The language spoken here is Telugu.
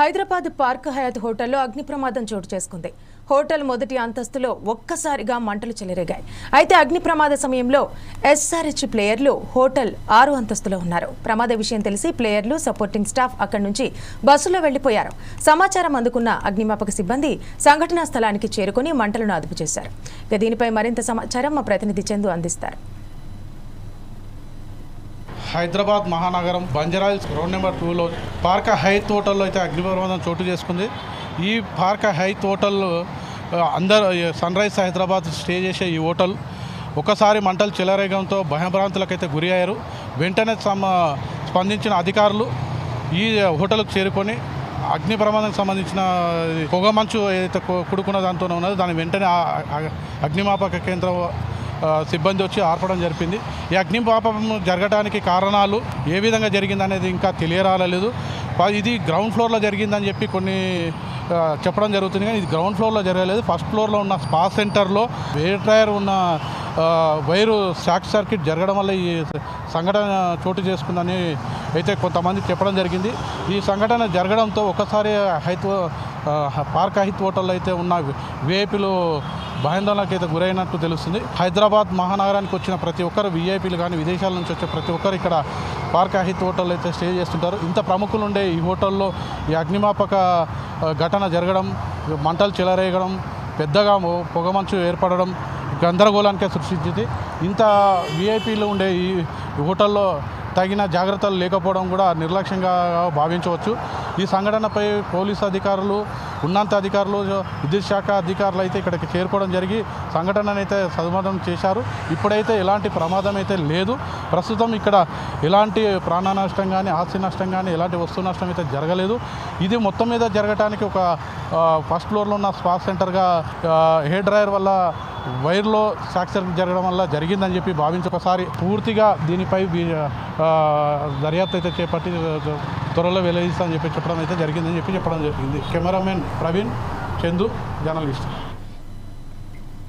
హైదరాబాద్ పార్క్ హయాత్ హోటల్లో అగ్ని ప్రమాదం చోటు చేసుకుంది. హోటల్ మొదటి అంతస్తులో ఒక్కసారిగా మంటలు చెలరేగాయి. అయితే అగ్ని ప్రమాద సమయంలో ఎస్ఆర్హెచ్ ప్లేయర్లు హోటల్ ఆరు అంతస్తులో ఉన్నారు. ప్రమాద విషయం తెలిసి ప్లేయర్లు సపోర్టింగ్ స్టాఫ్ అక్కడి నుంచి బస్సులో వెళ్ళిపోయారు సమాచారం అందుకున్న అగ్నిమాపక సిబ్బంది సంఘటనా స్థలానికి చేరుకుని మంటలను అదుపు చేశారు. ఇక దీనిపై మరింత సమాచారం మా ప్రతినిధి చందు అందిస్తారు. హైదరాబాద్ మహానగరం బంజరాయిల్స్ రోడ్ నెంబర్ టూలో పార్క హైత్ హోటల్లో అయితే అగ్ని ప్రమాదం చోటు చేసుకుంది. ఈ పార్క హైత్ హోటల్ అందరు సన్ రైజ్ హైదరాబాద్ స్టే చేసే ఈ హోటల్ ఒకసారి మంటలు చెలరేగంతో భయభ్రాంతులకైతే గురి అయ్యారు. వెంటనే సమ స్పందించిన అధికారులు ఈ హోటల్కు చేరుకొని అగ్ని ప్రమాదానికి సంబంధించిన పొగ మంచు ఏదైతే కుడుకున్న దాంతో ఉన్నదో దాని వెంటనే అగ్నిమాపక కేంద్రం సిబ్బంది వచ్చి ఆర్పడం జరిపింది. ఈ అగ్నిపాపం జరగడానికి కారణాలు ఏ విధంగా జరిగిందనేది ఇంకా తెలియరాలేదు. ఇది గ్రౌండ్ ఫ్లోర్లో జరిగిందని చెప్పి కొన్ని చెప్పడం జరుగుతుంది కానీ ఇది గ్రౌండ్ ఫ్లోర్లో జరగలేదు. ఫస్ట్ ఫ్లోర్లో ఉన్న స్పా సెంటర్లో వేర్ టైర్ ఉన్న వైరు షాక్ సర్క్యూట్ జరగడం వల్ల ఈ సంఘటన చోటు చేసుకుందని అయితే కొంతమంది చెప్పడం జరిగింది. ఈ సంఘటన జరగడంతో ఒకసారి హైతో పార్కాహిత్ హోటల్లో అయితే ఉన్న విఐపీలు భయాందోళనకైతే అయితే గురైనట్టు తెలుస్తుంది. హైదరాబాద్ మహానగరానికి వచ్చిన ప్రతి ఒక్కరు విఐపీలు కానీ విదేశాల నుంచి వచ్చే ప్రతి ఒక్కరు ఇక్కడ పార్క్ అహిత్ హోటల్ అయితే స్టే చేస్తుంటారు. ఇంత ప్రముఖులు ఉండే ఈ హోటల్లో ఈ అగ్నిమాపక ఘటన జరగడం మంటలు చెలరేగడం పెద్దగా పొగమంచు ఏర్పడడం గందరగోళానికే సృష్టించింది. ఇంత విఐపీలు ఉండే ఈ హోటల్లో తగిన జాగ్రత్తలు లేకపోవడం కూడా నిర్లక్ష్యంగా భావించవచ్చు. ఈ సంఘటనపై పోలీసు అధికారులు ఉన్నంత అధికారులు విద్యుత్ శాఖ అధికారులు అయితే ఇక్కడికి చేరుకోవడం జరిగి సంఘటనను అయితే సదుమతం చేశారు. ఇప్పుడైతే ఎలాంటి ప్రమాదం అయితే లేదు. ప్రస్తుతం ఇక్కడ ఎలాంటి ప్రాణ నష్టం కానీ ఆస్తి నష్టం కానీ ఎలాంటి వస్తు నష్టం అయితే జరగలేదు. ఇది మొత్తం మీద జరగటానికి ఒక ఫస్ట్ ఫ్లోర్లో ఉన్న స్పా సెంటర్గా హెయిర్ డ్రైయర్ వల్ల వైర్లో ఫ్రాక్చర్ జరగడం వల్ల జరిగిందని చెప్పి భావించి ఒకసారి పూర్తిగా దీనిపై దర్యాప్తు అయితే చేపట్టి త్వరలో వెల్లడిస్తామని చెప్పి చెప్పడం అయితే జరిగిందని చెప్పి చెప్పడం జరిగింది. Cameraman Praveen Chandu journalist.